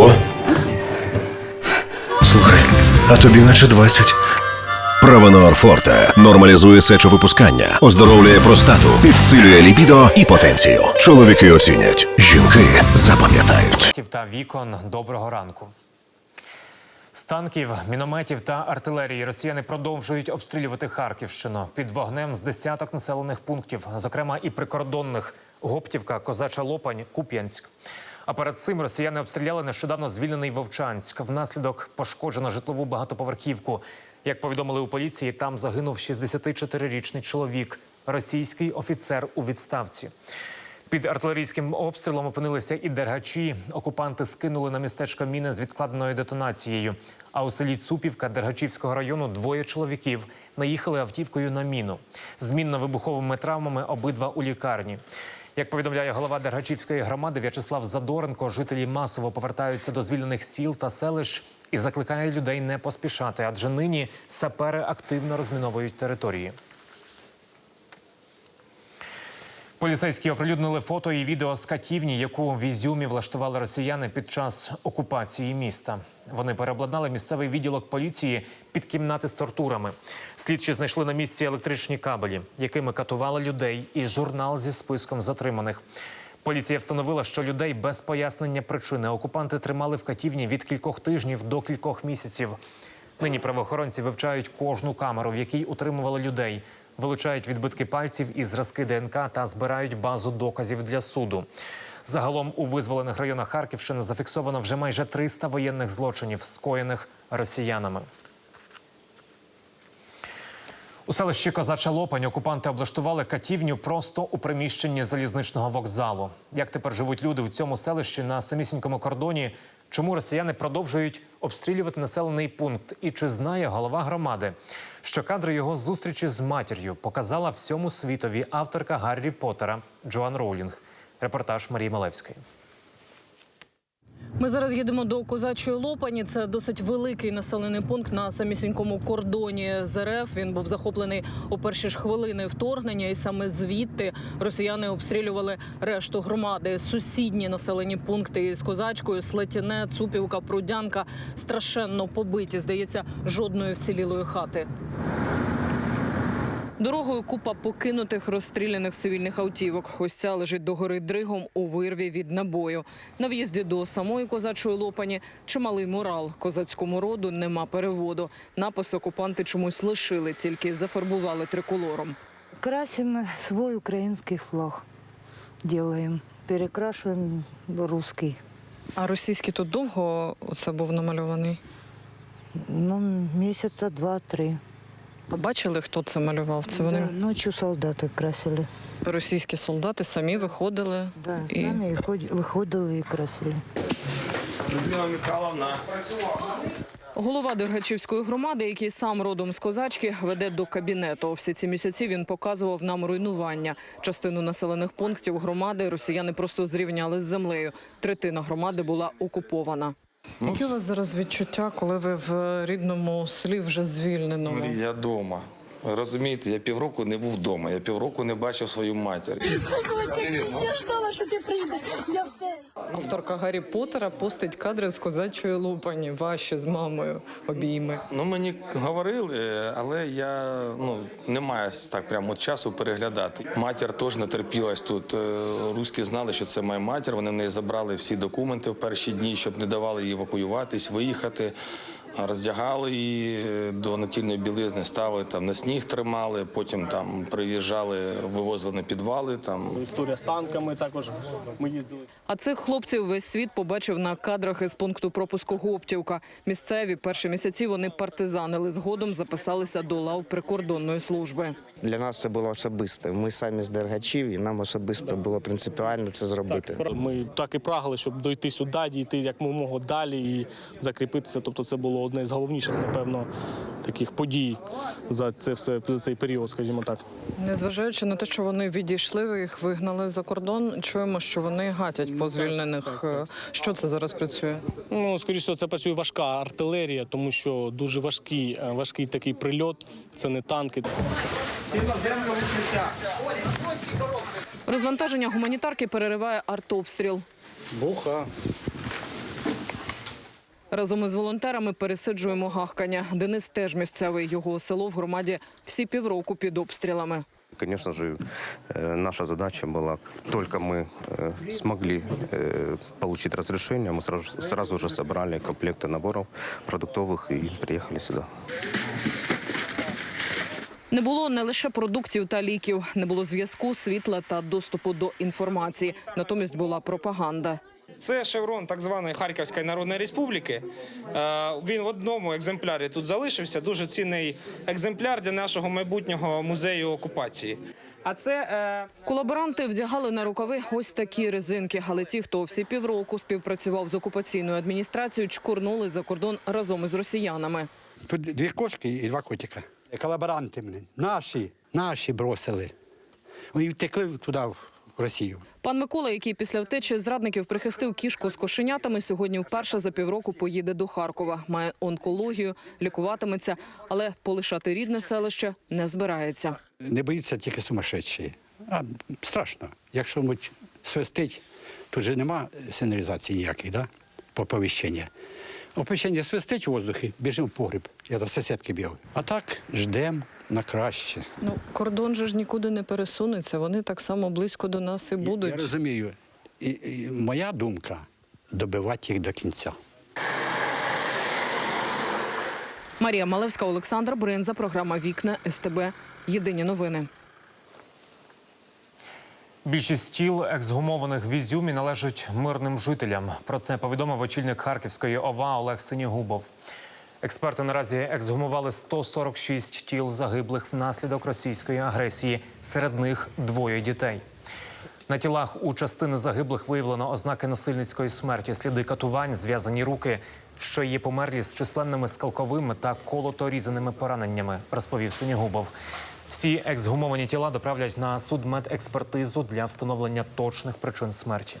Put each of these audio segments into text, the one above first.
Ого. Слухай, а тобі наче 20. Правонор Форте нормалізує сечовипускання, оздоровлює простату, підсилює ліпідо і потенцію. Чоловіки оцінять, жінки запам'ятають. Та вікон. Доброго ранку. З танків, мінометів та артилерії росіяни продовжують обстрілювати Харківщину під вогнем з десяток населених пунктів, зокрема і прикордонних Гоптівка, Козача Лопань, Куп'янськ. А перед цим росіяни обстріляли нещодавно звільнений Вовчанськ. Внаслідок пошкоджено житлову багатоповерхівку. Як повідомили у поліції, там загинув 64-річний чоловік, російський офіцер у відставці. Під артилерійським обстрілом опинилися і дергачі. Окупанти скинули на містечко міни з відкладеною детонацією. А у селі Цупівка Дергачівського району двоє чоловіків наїхали автівкою на міну. З мінно-вибуховими травмами обидва у лікарні. Як повідомляє голова Дергачівської громади В'ячеслав Задоренко, жителі масово повертаються до звільнених сіл та селищ і закликає людей не поспішати, адже нині сапери активно розміновують території. Поліцейські оприлюднили фото і відео з катівні, яку в Ізюмі влаштували росіяни під час окупації міста. Вони переобладнали місцевий відділок поліції під кімнати з тортурами. Слідчі знайшли на місці електричні кабелі, якими катували людей, і журнал зі списком затриманих. Поліція встановила, що людей без пояснення причини окупанти тримали в катівні від кількох тижнів до кількох місяців. Нині правоохоронці вивчають кожну камеру, в якій утримували людей, вилучають відбитки пальців і зразки ДНК та збирають базу доказів для суду. Загалом у визволених районах Харківщини зафіксовано вже майже 300 воєнних злочинів, скоєних росіянами. У селищі Козача Лопань окупанти облаштували катівню просто у приміщенні залізничного вокзалу. Як тепер живуть люди у цьому селищі на самісінькому кордоні? Чому росіяни продовжують обстрілювати населений пункт? І чи знає голова громади, що кадри його зустрічі з матір'ю показала всьому світові авторка Гаррі Поттера Джоан Роулінг? Репортаж Марії Малевської. Ми зараз їдемо до козачої лопані. Це досить великий населений пункт на самісінькому кордоні з РФ. Він був захоплений у перші ж хвилини вторгнення, і саме звідти росіяни обстрілювали решту громади. Сусідні населені пункти із козачкою, Слетіне, Цупівка, Прудянка страшенно побиті. Здається, жодної вцілілої хати. Дорогою купа покинутих розстріляних цивільних автівок. Ось ця лежить догори дригом у вирві від набою. На в'їзді до самої козачої лопані чималий мурал. Козацькому роду нема переводу. Напис окупанти чомусь лишили, тільки зафарбували триколором. Красим свой украинский флаг. Делаем. Перекрашиваем русский. А російський тут довго це був намальований. Ну, месяца два-три. А бачили, хто це малював? Це вони Да, ночью солдаты красили. російські солдати самі виходили. Да, І- сами и ходь- выходили и красили. Людмила Михайловна. Голова Дергачівської громади, який сам родом з козачки, веде до кабінету. Всі ці місяці він показував нам руйнування. Частину населених пунктів громади росіяни просто зрівняли з землею. Третина громади була окупована. Які у вас зараз відчуття, коли ви в рідному селі вже звільненому? Я вдома. Розумієте, я півроку не був вдома, я півроку не бачив свою матір. Я ждала, що ти прийдеш. Я все. Авторка Гаррі Поттера постить кадри з козачої лупані. Ваші з мамою обійми. Ну мені говорили, але я ну не маю так прямо часу переглядати. Матір теж натерпілась тут. Е, Руські знали, що це моя матір. Вони в неї забрали всі документи в перші дні, щоб не давали їй евакуюватись, виїхати. Роздягали її е, до натільної білизни, ставили там на сніг, тримали. Потім там приїжджали, вивозили на підвали. Там Історія з танками також ми їздили. А цих хлопців весь світ побачив на кадрах із пункту пропуску Гоптівка. Місцеві перші місяці вони партизанили. Згодом записалися до лав прикордонної служби. Для нас це було особисто. Ми самі з Дергачів, і нам особисто було принципіально це зробити. Так, ми так і прагали, щоб дойти сюди, дійти як мого далі і закріпитися. Тобто це було одне з головніших, напевно, таких подій за це все за цей період, скажімо так. Незважаючи на те, що вони відійшли, ви їх вигнали за кордон. Чуємо, що вони гатять по звільнених. Е, Що це зараз працює? Ну, скоріше, це працює важка артилерія, тому що дуже важкий, е, важкий такий прильот. Це не танки. Розвантаження гуманітарки перериває артобстріл. Буха. Разом із волонтерами пересиджуємо гахкання. Денис теж місцевий. Його село в громаді всі півроку під обстрілами. Конечно же, э, наша задача была, как только мы э, смогли э, получить разрешение, мы сразу, сразу же собрали комплекты наборов продуктовых и приехали сюда. Не було не лише продуктів та ліків, не було зв'язку, світла та доступу до інформації. Натомість була пропаганда. Це шеврон так званої Харківської Народної Республіки. Е, Він в одному екземплярі тут залишився. Дуже цінний екземпляр для нашого майбутнього музею окупації. А це е, Колаборанти вдягали на рукави ось такі резинки. Але ті, хто всі півроку співпрацював з окупаційною адміністрацією, чкурнули за кордон разом із росіянами. Тут дві кошки і два котика. Колаборанти мене. Наші, наші бросили. Вони втекли туди, Росію. Пан Микола, який після втечі зрадників прихистив кішку з кошенятами, сьогодні вперше за півроку поїде до Харкова. Має онкологію, лікуватиметься, але полишати рідне селище не збирається. Не боїться тільки сумасшедші. А страшно. Якщо муть свистить, тут же нема сигналізації ніякої, да? по повіщенню. Оповіщення свистить у воздухі, біжимо в погріб. Я до сусідки бігав. А так ждемо на краще. Ну кордон же ж нікуди не пересунеться. Вони так само близько до нас і будуть. Я розумію. І, і моя думка добивати їх до кінця. Марія Малевська, Олександр Бринза, програма Вікна СТБ. Єдині новини. Більшість тіл ексгумованих в Ізюмі належать мирним жителям. Про це повідомив очільник Харківської ОВА Олег Синігубов. Експерти наразі ексгумували 146 тіл загиблих внаслідок російської агресії. Серед них двоє дітей. На тілах у частини загиблих виявлено ознаки насильницької смерті, сліди катувань, зв'язані руки, що є померлі з численними скалковими та колоторізаними пораненнями, розповів Синігубов. Всі ексгумовані тіла доправлять на судмедекспертизу для встановлення точних причин смерті.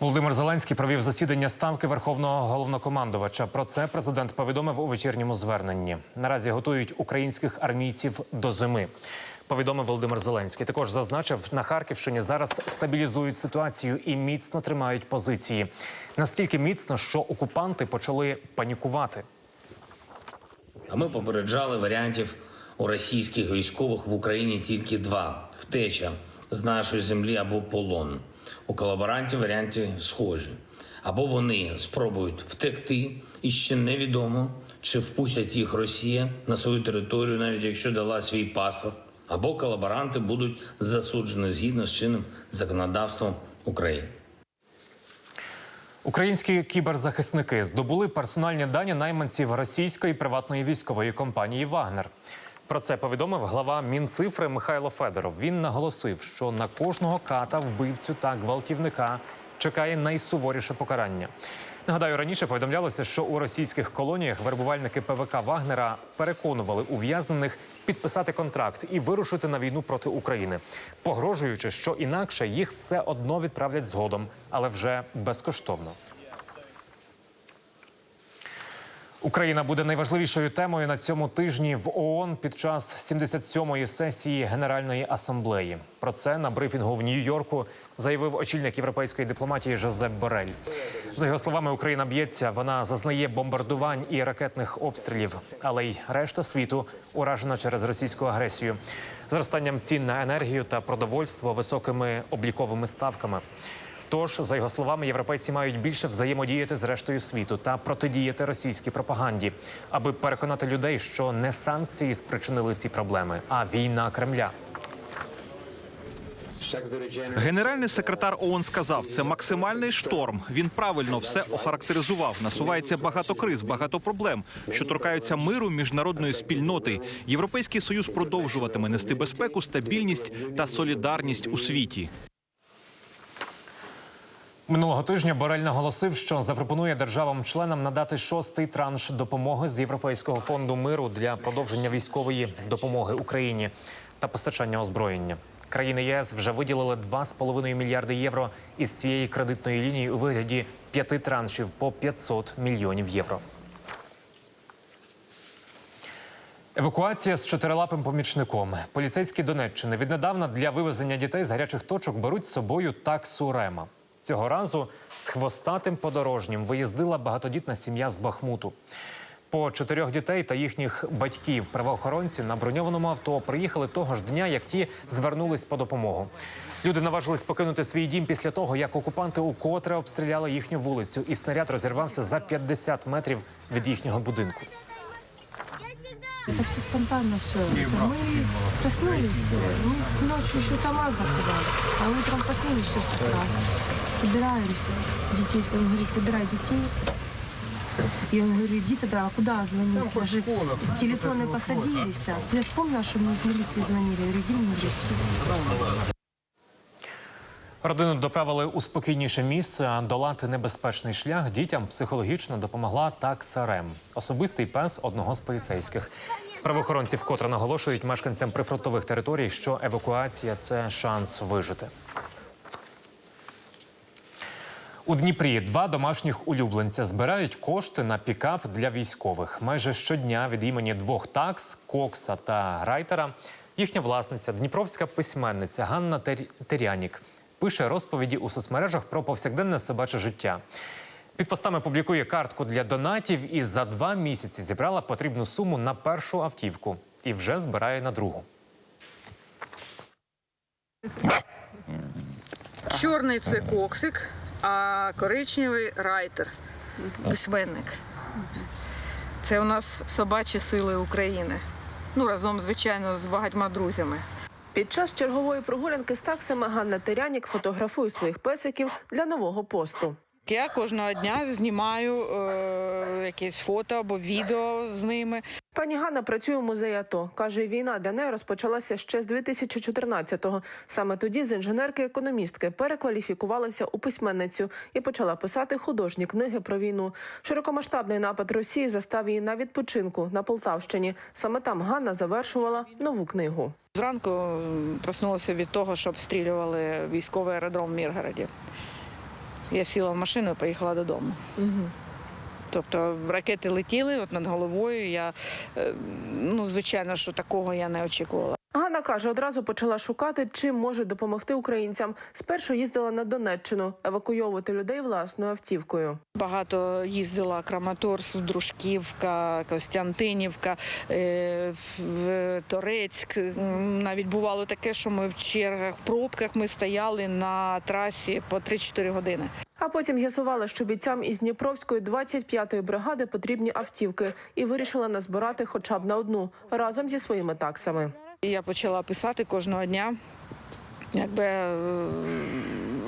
Володимир Зеленський провів засідання ставки Верховного головнокомандувача. Про це президент повідомив у вечірньому зверненні. Наразі готують українських армійців до зими. Повідомив Володимир Зеленський. Також зазначив, на Харківщині зараз стабілізують ситуацію і міцно тримають позиції. Настільки міцно, що окупанти почали панікувати. А ми попереджали варіантів у російських військових в Україні тільки два: втеча з нашої землі або полон. У колаборантів варіанти схожі. Або вони спробують втекти, і ще невідомо, чи впустять їх Росія на свою територію, навіть якщо дала свій паспорт, або колаборанти будуть засуджені згідно з чинним законодавством України. Українські кіберзахисники здобули персональні дані найманців російської приватної військової компанії Вагнер. Про це повідомив глава Мінцифри Михайло Федоров. Він наголосив, що на кожного ката, вбивцю та гвалтівника чекає найсуворіше покарання. Нагадаю, раніше повідомлялося, що у російських колоніях вербувальники ПВК Вагнера переконували ув'язнених підписати контракт і вирушити на війну проти України, погрожуючи, що інакше їх все одно відправлять згодом, але вже безкоштовно. Україна буде найважливішою темою на цьому тижні в ООН під час 77-ї сесії Генеральної асамблеї. Про це на брифінгу в Нью-Йорку заявив очільник європейської дипломатії Жозеп Борель. За його словами, Україна б'ється, вона зазнає бомбардувань і ракетних обстрілів, але й решта світу уражена через російську агресію, зростанням цін на енергію та продовольство, високими обліковими ставками. Тож, за його словами, європейці мають більше взаємодіяти з рештою світу та протидіяти російській пропаганді, аби переконати людей, що не санкції спричинили ці проблеми, а війна Кремля. Генеральний секретар ООН сказав, це максимальний шторм. Він правильно все охарактеризував. Насувається багато криз, багато проблем, що торкаються миру міжнародної спільноти. Європейський союз продовжуватиме нести безпеку, стабільність та солідарність у світі. Минулого тижня Борель наголосив, що запропонує державам-членам надати шостий транш допомоги з Європейського фонду миру для продовження військової допомоги Україні та постачання озброєння. Країни ЄС вже виділили 2,5 мільярди євро із цієї кредитної лінії у вигляді п'яти траншів по 500 мільйонів євро. Евакуація з чотирилапим помічником. Поліцейські Донеччини віднедавна для вивезення дітей з гарячих точок беруть з собою таксу Рема. Цього разу з хвостатим подорожнім виїздила багатодітна сім'я з Бахмуту. По чотирьох дітей та їхніх батьків правоохоронці на броньованому авто приїхали того ж дня, як ті звернулись по допомогу. Люди наважились покинути свій дім після того, як окупанти укотре обстріляли їхню вулицю, і снаряд розірвався за 50 метрів від їхнього будинку. Это все спонтанно все. Это мы проснулись, мы ночью еще КамАЗ закрывали, а утром проснулись еще с утра. Собираемся. Детей, он говорит, собирай детей. Я говорю, иди тогда, а куда звонить? Даже с телефона посадились. Я вспомнила, что мне из милиции звонили. Я говорю, иди в милицию. Родину доправили у спокійніше місце, а долати небезпечний шлях дітям психологічно допомогла таксарем, особистий пес одного з поліцейських. Правоохоронці вкотре наголошують мешканцям прифронтових територій, що евакуація це шанс вижити. У Дніпрі два домашніх улюбленця збирають кошти на пікап для військових. Майже щодня від імені двох такс, Кокса та Райтера. Їхня власниця, дніпровська письменниця Ганна Тер- Терянік, пише розповіді у соцмережах про повсякденне собаче життя. Під постами публікує картку для донатів і за два місяці зібрала потрібну суму на першу автівку і вже збирає на другу. Чорний це коксик, а коричневий райтер, письменник. Це у нас собачі сили України. Ну, разом, звичайно, з багатьма друзями. Під час чергової прогулянки з таксами Ганна Терянік фотографує своїх песиків для нового посту. Я кожного дня знімаю е, якісь фото або відео з ними. Пані Ганна працює у музеї АТО. Каже, війна для неї розпочалася ще з 2014-го. Саме тоді з інженерки-економістки перекваліфікувалася у письменницю і почала писати художні книги про війну. Широкомасштабний напад Росії застав її на відпочинку на Полтавщині. Саме там Ганна завершувала нову книгу. Зранку проснулася від того, що обстрілювали військовий аеродром в Міргороді. Я сіла в машину і поїхала додому. Тобто ракети летіли от над головою. Я е, ну звичайно, що такого я не очікувала. Ганна каже, одразу почала шукати, чим може допомогти українцям. Спершу їздила на Донеччину евакуйовувати людей власною автівкою. Багато їздила Краматорськ, Дружківка, Костянтинівка, е, в Торецьк. Навіть бувало таке, що ми в чергах, в пробках ми стояли на трасі по 3-4 години. А потім з'ясувала, що бійцям із Дніпровської 25-ї бригади потрібні автівки, і вирішила назбирати хоча б на одну разом зі своїми таксами. І я почала писати кожного дня. Якби е,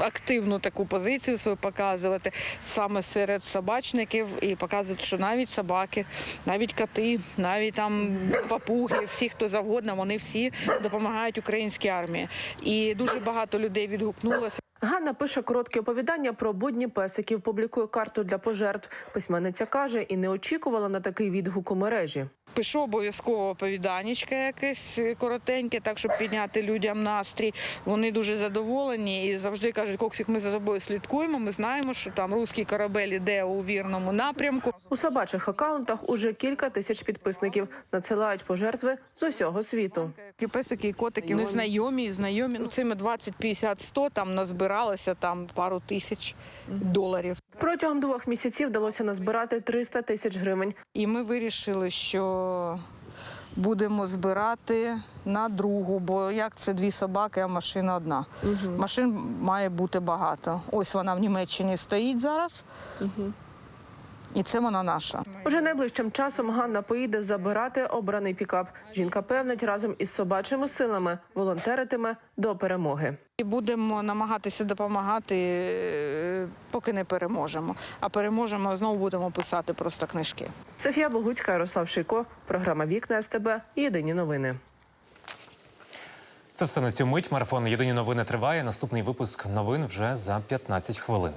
активну таку позицію свою показувати саме серед собачників і показувати, що навіть собаки, навіть коти, навіть там папуги, всі хто завгодно, вони всі допомагають українській армії. І дуже багато людей відгукнулося. Ганна пише короткі оповідання про будні песиків, публікує карту для пожертв. Письменниця каже, і не очікувала на такий відгук у мережі. Пишу обов'язково оповіданечка якесь коротеньке, так щоб підняти людям настрій. Вони дуже задоволені і завжди кажуть, Коксик, ми за тобою слідкуємо. Ми знаємо, що там русський корабель іде у вірному напрямку. У собачих акаунтах уже кілька тисяч підписників надсилають пожертви з усього світу. І песики, і котики незнайомі, і знайомі. Ну цими 20, 50, 100 там назбиралося там пару тисяч доларів. Протягом двох місяців вдалося назбирати 300 тисяч гривень. І ми вирішили, що будемо збирати на другу, бо як це дві собаки, а машина одна. Машин має бути багато. Ось вона в Німеччині стоїть зараз. І це вона наша. Уже найближчим часом Ганна поїде забирати обраний пікап. Жінка певнить разом із собачими силами волонтеритиме до перемоги. І будемо намагатися допомагати, е, поки не переможемо. А переможемо, знову будемо писати просто книжки. Софія Богуцька, Ярослав Шийко, програма Вікна СТБ. Єдині новини. Це все на цю мить. Марафон Єдині новини триває. Наступний випуск новин вже за 15 хвилин.